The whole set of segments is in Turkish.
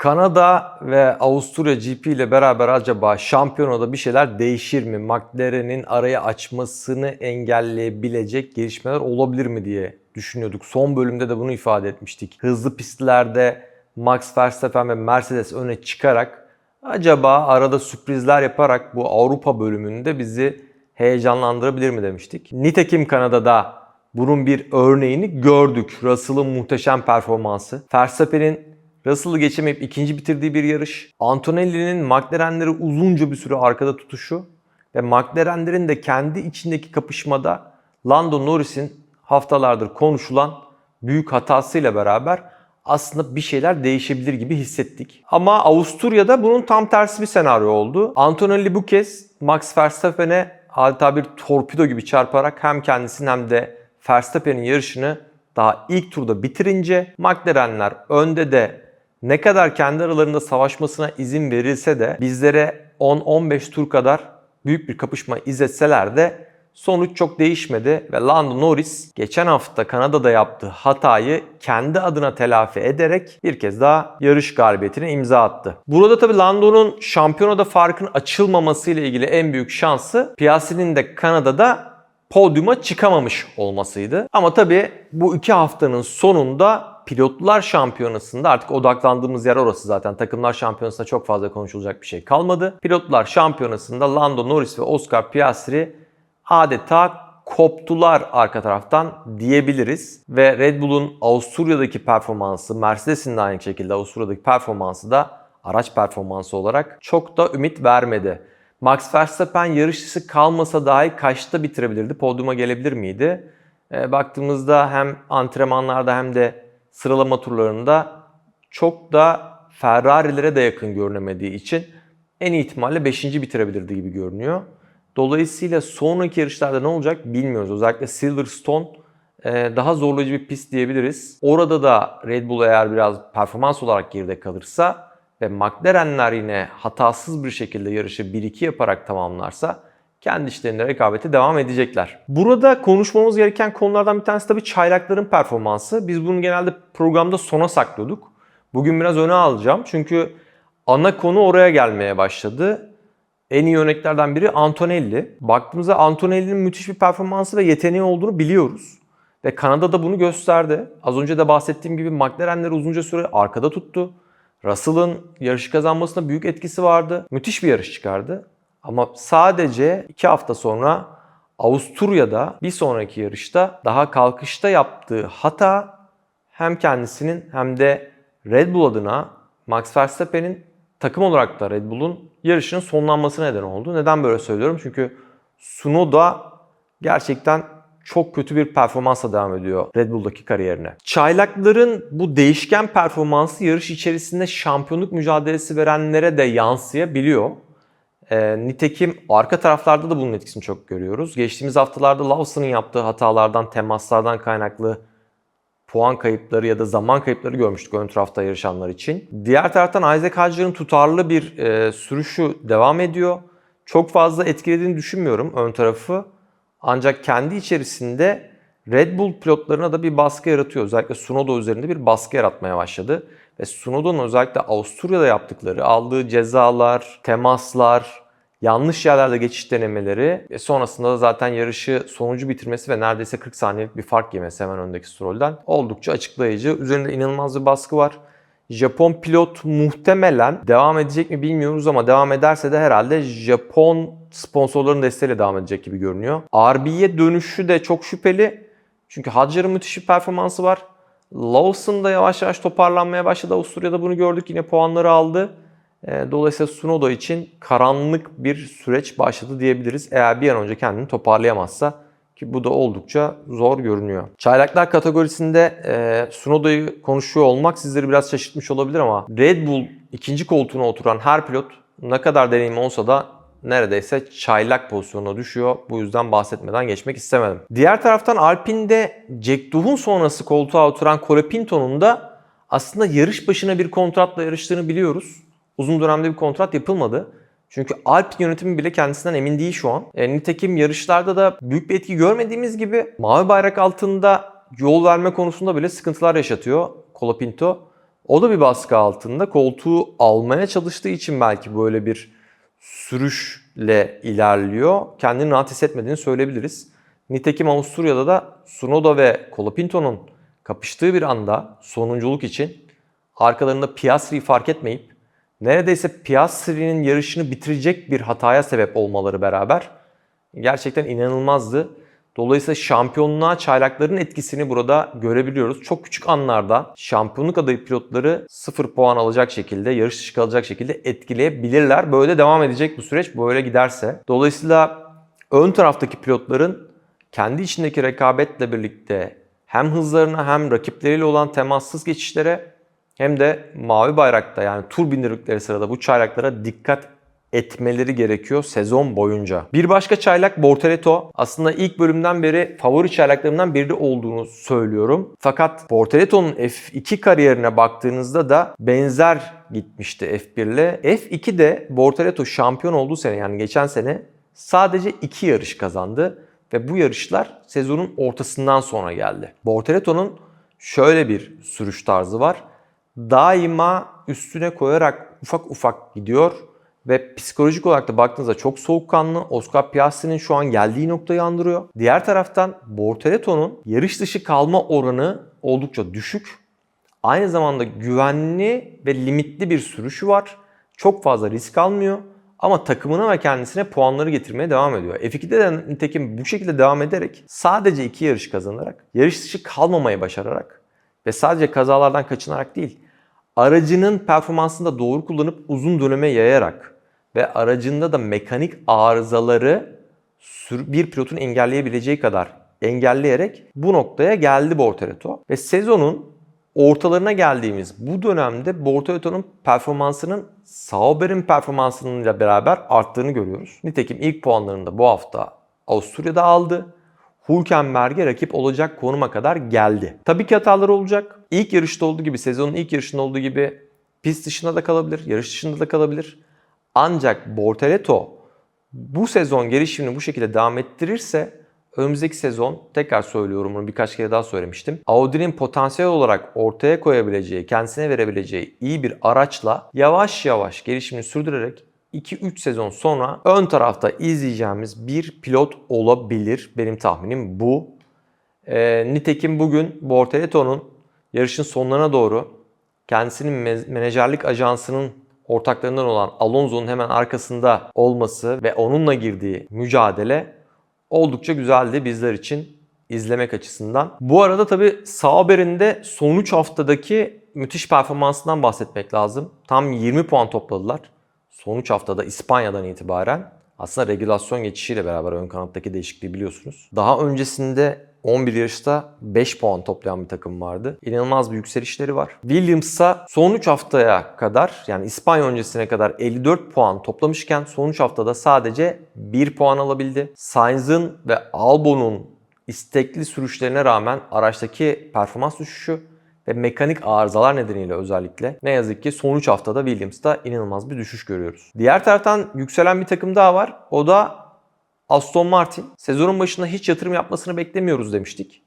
Kanada ve Avusturya GP ile beraber acaba şampiyonada bir şeyler değişir mi? McLaren'in arayı açmasını engelleyebilecek gelişmeler olabilir mi diye düşünüyorduk. Son bölümde de bunu ifade etmiştik. Hızlı pistlerde Max Verstappen ve Mercedes öne çıkarak acaba arada sürprizler yaparak bu Avrupa bölümünde bizi heyecanlandırabilir mi demiştik. Nitekim Kanada'da bunun bir örneğini gördük. Russell'ın muhteşem performansı. Verstappen'in Russell'ı geçemeyip ikinci bitirdiği bir yarış. Antonelli'nin McLaren'leri uzunca bir süre arkada tutuşu ve McLaren'lerin de kendi içindeki kapışmada Lando Norris'in haftalardır konuşulan büyük hatasıyla beraber aslında bir şeyler değişebilir gibi hissettik. Ama Avusturya'da bunun tam tersi bir senaryo oldu. Antonelli bu kez Max Verstappen'e adeta bir torpido gibi çarparak hem kendisinin hem de Verstappen'in yarışını daha ilk turda bitirince McLaren'ler önde de ne kadar kendi aralarında savaşmasına izin verilse de bizlere 10-15 tur kadar büyük bir kapışma izletseler de sonuç çok değişmedi ve Lando Norris geçen hafta Kanada'da yaptığı hatayı kendi adına telafi ederek bir kez daha yarış galibiyetine imza attı. Burada tabii Lando'nun şampiyonada farkın açılmaması ile ilgili en büyük şansı Piastri'nin de Kanada'da podyuma çıkamamış olmasıydı. Ama tabii bu iki haftanın sonunda pilotlar şampiyonasında artık odaklandığımız yer orası zaten. Takımlar şampiyonasında çok fazla konuşulacak bir şey kalmadı. Pilotlar şampiyonasında Lando Norris ve Oscar Piastri adeta koptular arka taraftan diyebiliriz. Ve Red Bull'un Avusturya'daki performansı, Mercedes'in de aynı şekilde Avusturya'daki performansı da araç performansı olarak çok da ümit vermedi. Max Verstappen yarışçısı kalmasa dahi kaçta bitirebilirdi? Podyuma gelebilir miydi? E, baktığımızda hem antrenmanlarda hem de sıralama turlarında çok da Ferrari'lere de yakın görünemediği için en ihtimalle 5. bitirebilirdi gibi görünüyor. Dolayısıyla sonraki yarışlarda ne olacak bilmiyoruz. Özellikle Silverstone e, daha zorlayıcı bir pist diyebiliriz. Orada da Red Bull eğer biraz performans olarak geride kalırsa ve McLaren'ler yine hatasız bir şekilde yarışı 1-2 yaparak tamamlarsa kendi işlerinde rekabete devam edecekler. Burada konuşmamız gereken konulardan bir tanesi tabii çaylakların performansı. Biz bunu genelde programda sona saklıyorduk. Bugün biraz öne alacağım çünkü ana konu oraya gelmeye başladı. En iyi örneklerden biri Antonelli. Baktığımızda Antonelli'nin müthiş bir performansı ve yeteneği olduğunu biliyoruz. Ve Kanada'da bunu gösterdi. Az önce de bahsettiğim gibi McLaren'leri uzunca süre arkada tuttu. Russell'ın yarışı kazanmasına büyük etkisi vardı. Müthiş bir yarış çıkardı. Ama sadece 2 hafta sonra Avusturya'da bir sonraki yarışta daha kalkışta yaptığı hata hem kendisinin hem de Red Bull adına Max Verstappen'in takım olarak da Red Bull'un yarışının sonlanmasına neden oldu. Neden böyle söylüyorum? Çünkü Sunoda gerçekten çok kötü bir performansla devam ediyor Red Bull'daki kariyerine. Çaylakların bu değişken performansı yarış içerisinde şampiyonluk mücadelesi verenlere de yansıyabiliyor. E, nitekim arka taraflarda da bunun etkisini çok görüyoruz. Geçtiğimiz haftalarda Lawson'ın yaptığı hatalardan, temaslardan kaynaklı puan kayıpları ya da zaman kayıpları görmüştük ön tarafta yarışanlar için. Diğer taraftan Isaac Hadjar'ın tutarlı bir e, sürüşü devam ediyor. Çok fazla etkilediğini düşünmüyorum ön tarafı. Ancak kendi içerisinde Red Bull pilotlarına da bir baskı yaratıyor. Özellikle Sunoda üzerinde bir baskı yaratmaya başladı. Ve Sunoda'nın özellikle Avusturya'da yaptıkları, aldığı cezalar, temaslar, yanlış yerlerde geçiş denemeleri ve sonrasında da zaten yarışı sonuncu bitirmesi ve neredeyse 40 saniyelik bir fark yemesi hemen öndeki Stroll'den oldukça açıklayıcı. Üzerinde inanılmaz bir baskı var. Japon pilot muhtemelen devam edecek mi bilmiyoruz ama devam ederse de herhalde Japon sponsorların desteğiyle devam edecek gibi görünüyor. RB'ye dönüşü de çok şüpheli. Çünkü Hadjar'ın müthiş bir performansı var. Lawson da yavaş yavaş toparlanmaya başladı. Avusturya'da bunu gördük. Yine puanları aldı. E, Dolayısıyla Sunoda için karanlık bir süreç başladı diyebiliriz. Eğer bir an önce kendini toparlayamazsa ki bu da oldukça zor görünüyor. Çaylaklar kategorisinde e, Sunoda'yı konuşuyor olmak sizleri biraz şaşırtmış olabilir ama Red Bull ikinci koltuğuna oturan her pilot ne kadar deneyim olsa da neredeyse çaylak pozisyonuna düşüyor. Bu yüzden bahsetmeden geçmek istemedim. Diğer taraftan Alpine'de Jack Doohan sonrası koltuğa oturan Colapinto'nun da aslında yarış başına bir kontratla yarıştığını biliyoruz. Uzun dönemde bir kontrat yapılmadı. Çünkü Alp yönetimi bile kendisinden emin değil şu an. E, nitekim yarışlarda da büyük bir etki görmediğimiz gibi mavi bayrak altında yol verme konusunda bile sıkıntılar yaşatıyor Colapinto. O da bir baskı altında koltuğu almaya çalıştığı için belki böyle bir sürüşle ilerliyor. Kendini rahat hissetmediğini söyleyebiliriz. Nitekim Avusturya'da da Sunoda ve Colapinto'nun kapıştığı bir anda sonunculuk için arkalarında Piastri'yi fark etmeyip neredeyse Piastri'nin yarışını bitirecek bir hataya sebep olmaları beraber gerçekten inanılmazdı. Dolayısıyla şampiyonluğa çaylakların etkisini burada görebiliyoruz. Çok küçük anlarda şampiyonluk adayı pilotları 0 puan alacak şekilde, yarış dışı kalacak şekilde etkileyebilirler. Böyle devam edecek bu süreç böyle giderse. Dolayısıyla ön taraftaki pilotların kendi içindeki rekabetle birlikte hem hızlarına hem rakipleriyle olan temassız geçişlere hem de mavi bayrakta yani tur bindirdikleri sırada bu çaylaklara dikkat etmeleri gerekiyor sezon boyunca. Bir başka çaylak Bortoleto. Aslında ilk bölümden beri favori çaylaklarımdan biri olduğunu söylüyorum. Fakat Bortoleto'nun F2 kariyerine baktığınızda da benzer gitmişti F1 ile. F2'de Bortoleto şampiyon olduğu sene yani geçen sene sadece 2 yarış kazandı. Ve bu yarışlar sezonun ortasından sonra geldi. Bortoleto'nun şöyle bir sürüş tarzı var. Daima üstüne koyarak ufak ufak gidiyor ve psikolojik olarak da baktığınızda çok soğukkanlı. Oscar Piastri'nin şu an geldiği noktayı andırıyor. Diğer taraftan Bortoletto'nun yarış dışı kalma oranı oldukça düşük. Aynı zamanda güvenli ve limitli bir sürüşü var. Çok fazla risk almıyor. Ama takımına ve kendisine puanları getirmeye devam ediyor. F2'de de nitekim bu şekilde devam ederek sadece iki yarış kazanarak, yarış dışı kalmamayı başararak ve sadece kazalardan kaçınarak değil, aracının performansını da doğru kullanıp uzun döneme yayarak ve aracında da mekanik arızaları bir pilotun engelleyebileceği kadar engelleyerek bu noktaya geldi Bortoleto. Ve sezonun ortalarına geldiğimiz bu dönemde Bortoletto'nun performansının Sauber'in performansıyla beraber arttığını görüyoruz. Nitekim ilk puanlarını da bu hafta Avusturya'da aldı. Hülkenberg'e rakip olacak konuma kadar geldi. Tabii ki hataları olacak. İlk yarışta olduğu gibi, sezonun ilk yarışında olduğu gibi pist dışında da kalabilir, yarış dışında da kalabilir. Ancak Bortoleto bu sezon gelişimini bu şekilde devam ettirirse önümüzdeki sezon tekrar söylüyorum bunu birkaç kere daha söylemiştim. Audi'nin potansiyel olarak ortaya koyabileceği, kendisine verebileceği iyi bir araçla yavaş yavaş gelişimini sürdürerek 2-3 sezon sonra ön tarafta izleyeceğimiz bir pilot olabilir. Benim tahminim bu. E, nitekim bugün Bortoletto'nun yarışın sonlarına doğru kendisinin menajerlik ajansının ortaklarından olan Alonso'nun hemen arkasında olması ve onunla girdiği mücadele oldukça güzeldi bizler için izlemek açısından. Bu arada tabi Sauber'in de son 3 haftadaki müthiş performansından bahsetmek lazım. Tam 20 puan topladılar. Son 3 haftada İspanya'dan itibaren aslında regülasyon geçişiyle beraber ön kanattaki değişikliği biliyorsunuz. Daha öncesinde 11 yarışta 5 puan toplayan bir takım vardı. İnanılmaz bir yükselişleri var. Williams'a son 3 haftaya kadar yani İspanya öncesine kadar 54 puan toplamışken son 3 haftada sadece 1 puan alabildi. Sainz'ın ve Albon'un istekli sürüşlerine rağmen araçtaki performans düşüşü ve mekanik arızalar nedeniyle özellikle ne yazık ki son 3 haftada Williams'ta inanılmaz bir düşüş görüyoruz. Diğer taraftan yükselen bir takım daha var. O da Aston Martin. Sezonun başında hiç yatırım yapmasını beklemiyoruz demiştik.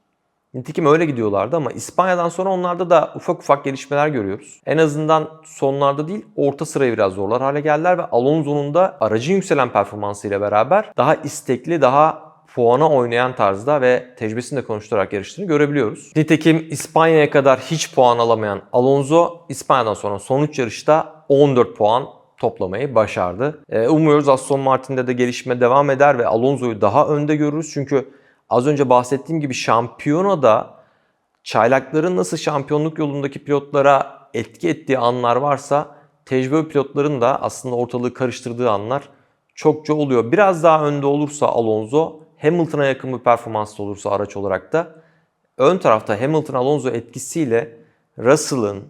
Nitekim öyle gidiyorlardı ama İspanya'dan sonra onlarda da ufak ufak gelişmeler görüyoruz. En azından sonlarda değil orta sırayı biraz zorlar hale geldiler ve Alonso'nun da aracın yükselen performansıyla beraber daha istekli, daha puana oynayan tarzda ve tecrübesini de konuşturarak yarıştığını görebiliyoruz. Nitekim İspanya'ya kadar hiç puan alamayan Alonso İspanya'dan sonra son 3 yarışta 14 puan toplamayı başardı. Ee, umuyoruz Aston Martin'de de gelişme devam eder ve Alonso'yu daha önde görürüz. Çünkü az önce bahsettiğim gibi şampiyonada çaylakların nasıl şampiyonluk yolundaki pilotlara etki ettiği anlar varsa tecrübe pilotların da aslında ortalığı karıştırdığı anlar çokça oluyor. Biraz daha önde olursa Alonso, Hamilton'a yakın bir performanslı olursa araç olarak da ön tarafta Hamilton-Alonso etkisiyle Russell'ın,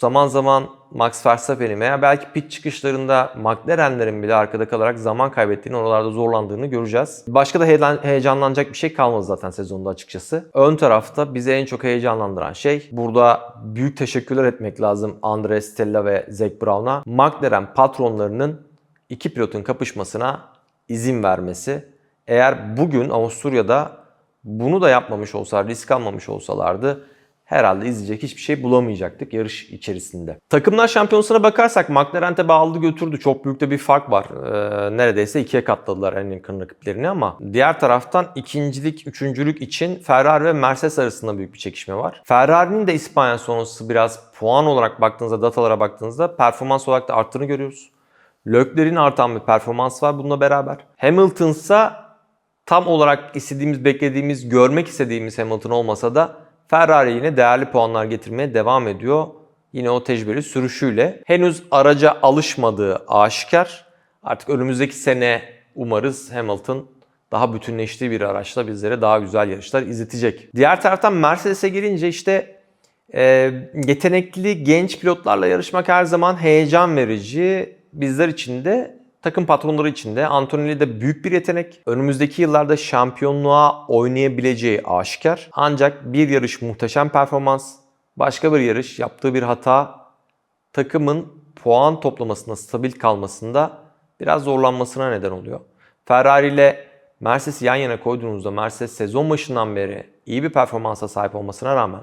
zaman zaman Max Verstappen'in veya belki pit çıkışlarında McLaren'lerin bile arkada kalarak zaman kaybettiğini, oralarda zorlandığını göreceğiz. Başka da heyecanlanacak bir şey kalmadı zaten sezonda açıkçası. Ön tarafta bizi en çok heyecanlandıran şey burada büyük teşekkürler etmek lazım Andre Stella ve Zac Brown'a. McLaren patronlarının iki pilotun kapışmasına izin vermesi. Eğer bugün Avusturya'da bunu da yapmamış olsalar, risk almamış olsalardı herhalde izleyecek hiçbir şey bulamayacaktık yarış içerisinde. Takımlar şampiyonasına bakarsak McLaren tabi aldı götürdü. Çok büyük de bir fark var. Ee, neredeyse ikiye katladılar en yakın rakiplerini ama diğer taraftan ikincilik, üçüncülük için Ferrari ve Mercedes arasında büyük bir çekişme var. Ferrari'nin de İspanya sonrası biraz puan olarak baktığınızda, datalara baktığınızda performans olarak da arttığını görüyoruz. Leclerc'in artan bir performans var bununla beraber. Hamilton'sa tam olarak istediğimiz, beklediğimiz, görmek istediğimiz Hamilton olmasa da Ferrari yine değerli puanlar getirmeye devam ediyor. Yine o tecrübeli sürüşüyle. Henüz araca alışmadığı aşikar. Artık önümüzdeki sene umarız Hamilton daha bütünleştiği bir araçla bizlere daha güzel yarışlar izletecek. Diğer taraftan Mercedes'e gelince işte e, yetenekli genç pilotlarla yarışmak her zaman heyecan verici. Bizler için de takım patronları için de Antonelli de büyük bir yetenek. Önümüzdeki yıllarda şampiyonluğa oynayabileceği aşikar. Ancak bir yarış muhteşem performans, başka bir yarış yaptığı bir hata takımın puan toplamasında, stabil kalmasında biraz zorlanmasına neden oluyor. Ferrari ile Mercedes'i yan yana koyduğunuzda Mercedes sezon başından beri iyi bir performansa sahip olmasına rağmen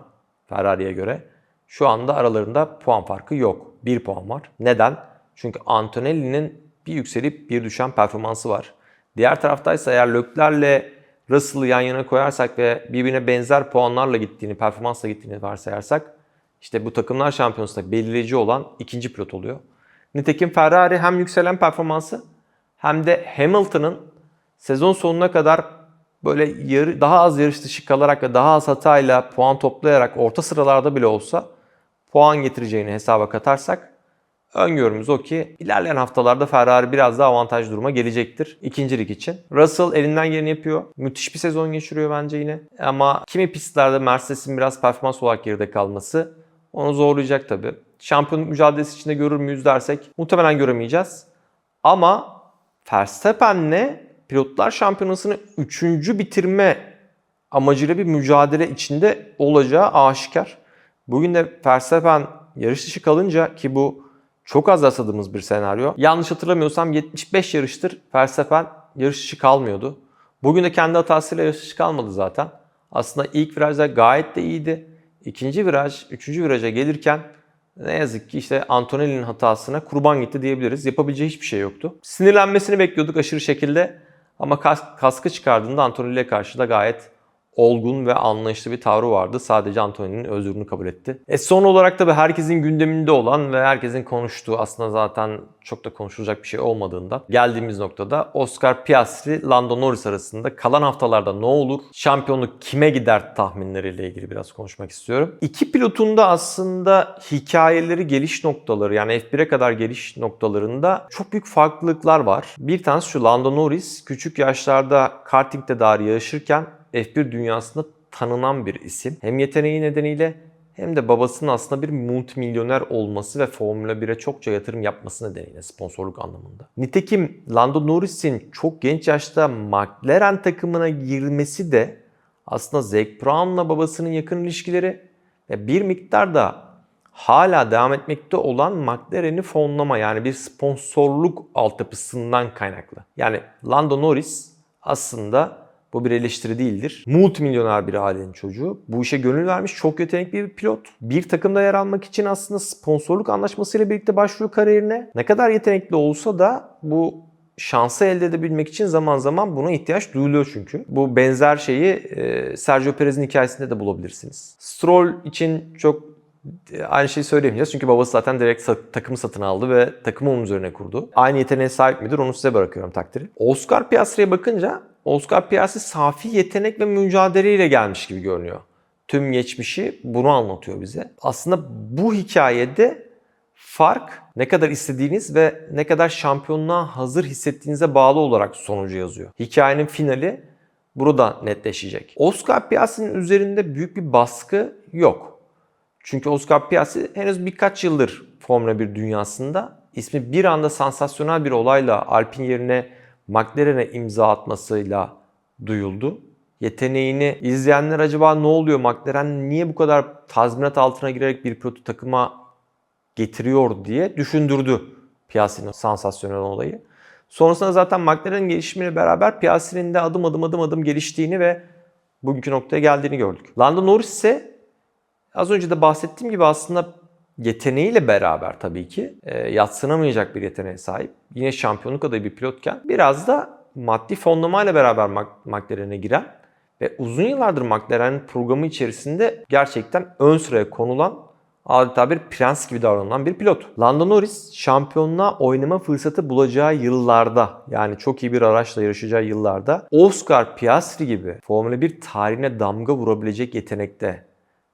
Ferrari'ye göre şu anda aralarında puan farkı yok. Bir puan var. Neden? Çünkü Antonelli'nin bir yükselip bir düşen performansı var. Diğer taraftaysa eğer Leclerc'le Russell'ı yan yana koyarsak ve birbirine benzer puanlarla gittiğini, performansla gittiğini varsayarsak işte bu takımlar şampiyonasında belirleyici olan ikinci pilot oluyor. Nitekim Ferrari hem yükselen performansı hem de Hamilton'ın sezon sonuna kadar böyle yarı, daha az yarış dışı kalarak ve daha az hatayla puan toplayarak orta sıralarda bile olsa puan getireceğini hesaba katarsak öngörümüz o ki ilerleyen haftalarda Ferrari biraz daha avantaj duruma gelecektir ikincilik için. Russell elinden geleni yapıyor. Müthiş bir sezon geçiriyor bence yine. Ama kimi pistlerde Mercedes'in biraz performans olarak geride kalması onu zorlayacak tabii. Şampiyonluk mücadelesi içinde görür müyüz dersek muhtemelen göremeyeceğiz. Ama Verstappen'le pilotlar şampiyonasını 3. bitirme amacıyla bir mücadele içinde olacağı aşikar. Bugün de Verstappen yarış dışı kalınca ki bu çok az rastladığımız bir senaryo. Yanlış hatırlamıyorsam 75 yarıştır Verstappen yarış dışı kalmıyordu. Bugün de kendi hatasıyla yarış dışı kalmadı zaten. Aslında ilk virajda gayet de iyiydi. İkinci viraj, üçüncü viraja gelirken ne yazık ki işte Antonelli'nin hatasına kurban gitti diyebiliriz. Yapabileceği hiçbir şey yoktu. Sinirlenmesini bekliyorduk aşırı şekilde. Ama kas, kaskı çıkardığında Antonelli'ye karşı da gayet olgun ve anlayışlı bir tavrı vardı. Sadece Antonio'nun özrünü kabul etti. E son olarak da herkesin gündeminde olan ve herkesin konuştuğu aslında zaten çok da konuşulacak bir şey olmadığında geldiğimiz noktada Oscar Piastri, Lando Norris arasında kalan haftalarda ne olur? Şampiyonluk kime gider tahminleriyle ilgili biraz konuşmak istiyorum. İki pilotun da aslında hikayeleri geliş noktaları yani F1'e kadar geliş noktalarında çok büyük farklılıklar var. Bir tanesi şu Lando Norris küçük yaşlarda kartingde dahi yarışırken F1 dünyasında tanınan bir isim. Hem yeteneği nedeniyle hem de babasının aslında bir multimilyoner olması ve Formula 1'e çokça yatırım yapması nedeniyle sponsorluk anlamında. Nitekim Lando Norris'in çok genç yaşta McLaren takımına girmesi de aslında Zac Brown'la babasının yakın ilişkileri ve bir miktar da hala devam etmekte olan McLaren'i fonlama yani bir sponsorluk altyapısından kaynaklı. Yani Lando Norris aslında bu bir eleştiri değildir. Multimilyoner bir ailenin çocuğu. Bu işe gönül vermiş çok yetenekli bir pilot. Bir takımda yer almak için aslında sponsorluk anlaşmasıyla birlikte başlıyor kariyerine. Ne kadar yetenekli olsa da bu şansı elde edebilmek için zaman zaman buna ihtiyaç duyuluyor çünkü. Bu benzer şeyi e, Sergio Perez'in hikayesinde de bulabilirsiniz. Stroll için çok e, aynı şeyi söyleyemeyeceğiz çünkü babası zaten direkt takımı satın aldı ve takımı onun üzerine kurdu. Aynı yeteneğe sahip midir onu size bırakıyorum takdiri. Oscar Piastri'ye bakınca Oscar Piastri safi yetenek ve mücadeleyle gelmiş gibi görünüyor. Tüm geçmişi bunu anlatıyor bize. Aslında bu hikayede fark ne kadar istediğiniz ve ne kadar şampiyonluğa hazır hissettiğinize bağlı olarak sonucu yazıyor. Hikayenin finali burada netleşecek. Oscar Piastri'nin üzerinde büyük bir baskı yok. Çünkü Oscar Piastri henüz birkaç yıldır Formula 1 dünyasında ismi bir anda sansasyonel bir olayla Alpine yerine McLaren'e imza atmasıyla duyuldu. Yeteneğini izleyenler acaba ne oluyor McLaren niye bu kadar tazminat altına girerek bir pilotu takıma getiriyor diye düşündürdü Piastri'nin sansasyonel olayı. Sonrasında zaten McLaren'in gelişimiyle beraber Piastri'nin de adım adım adım adım geliştiğini ve bugünkü noktaya geldiğini gördük. Lando Norris ise az önce de bahsettiğim gibi aslında yeteneğiyle beraber tabii ki e, yatsınamayacak bir yeteneğe sahip. Yine şampiyonluk adayı bir pilotken biraz da maddi fonlamayla beraber McLaren'e giren ve uzun yıllardır McLaren'in programı içerisinde gerçekten ön sıraya konulan adeta bir prens gibi davranılan bir pilot. Lando Norris şampiyonluğa oynama fırsatı bulacağı yıllarda yani çok iyi bir araçla yarışacağı yıllarda Oscar Piastri gibi Formula 1 tarihine damga vurabilecek yetenekte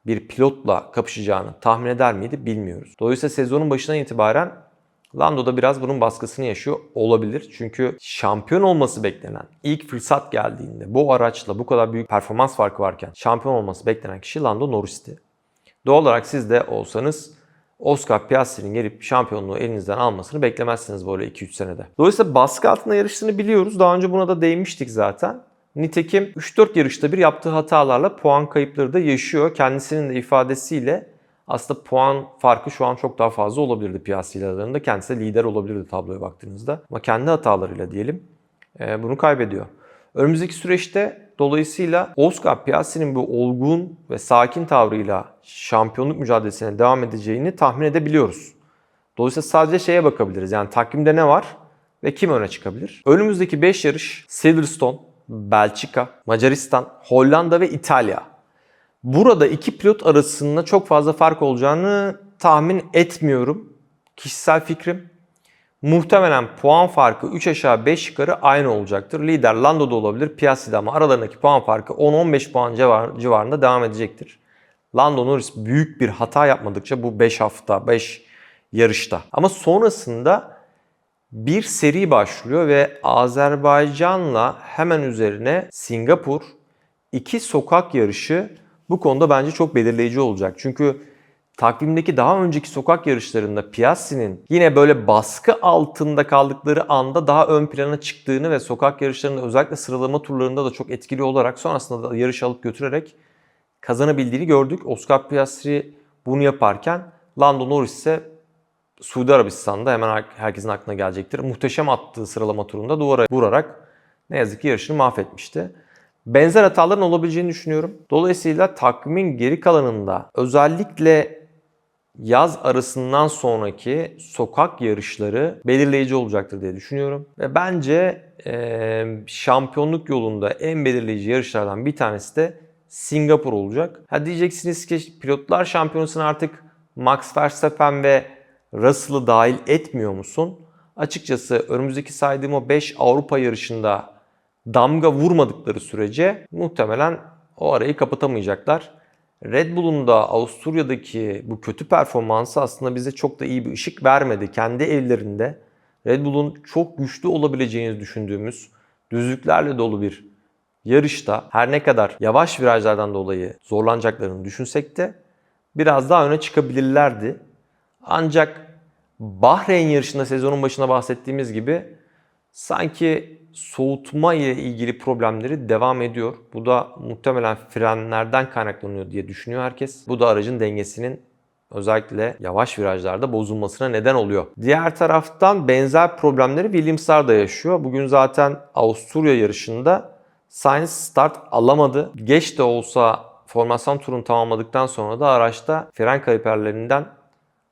bir pilotla kapışacağını tahmin eder miydi bilmiyoruz. Dolayısıyla sezonun başından itibaren Lando da biraz bunun baskısını yaşıyor olabilir. Çünkü şampiyon olması beklenen, ilk fırsat geldiğinde bu araçla bu kadar büyük performans farkı varken şampiyon olması beklenen kişi Lando Norris'ti. Doğal olarak siz de olsanız Oscar Piastri'nin gelip şampiyonluğu elinizden almasını beklemezsiniz böyle 2-3 senede. Dolayısıyla baskı altında yarıştığını biliyoruz. Daha önce buna da değinmiştik zaten. Nitekim 3-4 yarışta bir yaptığı hatalarla puan kayıpları da yaşıyor. Kendisinin de ifadesiyle aslında puan farkı şu an çok daha fazla olabilirdi ile aralarında. Kendisi de lider olabilirdi tabloya baktığınızda. Ama kendi hatalarıyla diyelim e, bunu kaybediyor. Önümüzdeki süreçte dolayısıyla Oscar Piastri'nin bu olgun ve sakin tavrıyla şampiyonluk mücadelesine devam edeceğini tahmin edebiliyoruz. Dolayısıyla sadece şeye bakabiliriz. Yani takvimde ne var ve kim öne çıkabilir? Önümüzdeki 5 yarış Silverstone, Belçika, Macaristan, Hollanda ve İtalya. Burada iki pilot arasında çok fazla fark olacağını tahmin etmiyorum. Kişisel fikrim. Muhtemelen puan farkı 3 aşağı 5 yukarı aynı olacaktır. Lider Lando'da olabilir, Piastri'de ama aralarındaki puan farkı 10-15 puan civar, civarında devam edecektir. Lando Norris büyük bir hata yapmadıkça bu 5 hafta, 5 yarışta. Ama sonrasında bir seri başlıyor ve Azerbaycan'la hemen üzerine Singapur iki sokak yarışı bu konuda bence çok belirleyici olacak. Çünkü takvimdeki daha önceki sokak yarışlarında Piastri'nin yine böyle baskı altında kaldıkları anda daha ön plana çıktığını ve sokak yarışlarında özellikle sıralama turlarında da çok etkili olarak sonrasında da yarış alıp götürerek kazanabildiğini gördük. Oscar Piastri bunu yaparken Lando Norris ise Suudi Arabistan'da hemen herkesin aklına gelecektir. Muhteşem attığı sıralama turunda duvara vurarak ne yazık ki yarışını mahvetmişti. Benzer hataların olabileceğini düşünüyorum. Dolayısıyla takvimin geri kalanında özellikle yaz arasından sonraki sokak yarışları belirleyici olacaktır diye düşünüyorum. Ve bence e, şampiyonluk yolunda en belirleyici yarışlardan bir tanesi de Singapur olacak. Ha diyeceksiniz ki pilotlar şampiyonasına artık Max Verstappen ve Russell'ı dahil etmiyor musun? Açıkçası önümüzdeki saydığım o 5 Avrupa yarışında damga vurmadıkları sürece muhtemelen o arayı kapatamayacaklar. Red Bull'un da Avusturya'daki bu kötü performansı aslında bize çok da iyi bir ışık vermedi. Kendi evlerinde Red Bull'un çok güçlü olabileceğini düşündüğümüz düzlüklerle dolu bir yarışta her ne kadar yavaş virajlardan dolayı zorlanacaklarını düşünsek de biraz daha öne çıkabilirlerdi. Ancak Bahreyn yarışında sezonun başında bahsettiğimiz gibi sanki soğutma ile ilgili problemleri devam ediyor. Bu da muhtemelen frenlerden kaynaklanıyor diye düşünüyor herkes. Bu da aracın dengesinin özellikle yavaş virajlarda bozulmasına neden oluyor. Diğer taraftan benzer problemleri Williams'lar da yaşıyor. Bugün zaten Avusturya yarışında Sainz start alamadı. Geç de olsa formasyon turunu tamamladıktan sonra da araçta fren kaliperlerinden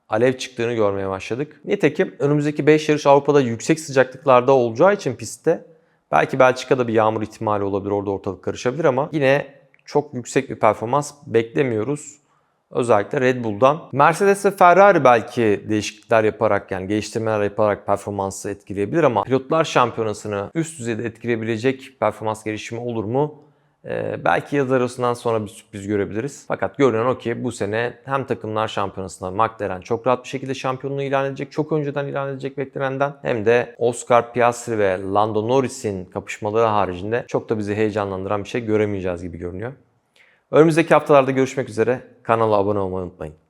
alev çıktığını görmeye başladık. Nitekim önümüzdeki 5 yarış Avrupa'da yüksek sıcaklıklarda olacağı için pistte belki Belçika'da bir yağmur ihtimali olabilir. Orada ortalık karışabilir ama yine çok yüksek bir performans beklemiyoruz. Özellikle Red Bull'dan. Mercedes ve Ferrari belki değişiklikler yaparak yani geliştirmeler yaparak performansı etkileyebilir ama pilotlar şampiyonasını üst düzeyde etkileyebilecek performans gelişimi olur mu? Ee, belki yaz arasından sonra bir sürpriz görebiliriz. Fakat görünen o ki bu sene hem takımlar şampiyonasında McLaren çok rahat bir şekilde şampiyonluğu ilan edecek. Çok önceden ilan edecek beklenenden. Hem de Oscar Piastri ve Lando Norris'in kapışmaları haricinde çok da bizi heyecanlandıran bir şey göremeyeceğiz gibi görünüyor. Önümüzdeki haftalarda görüşmek üzere. Kanala abone olmayı unutmayın.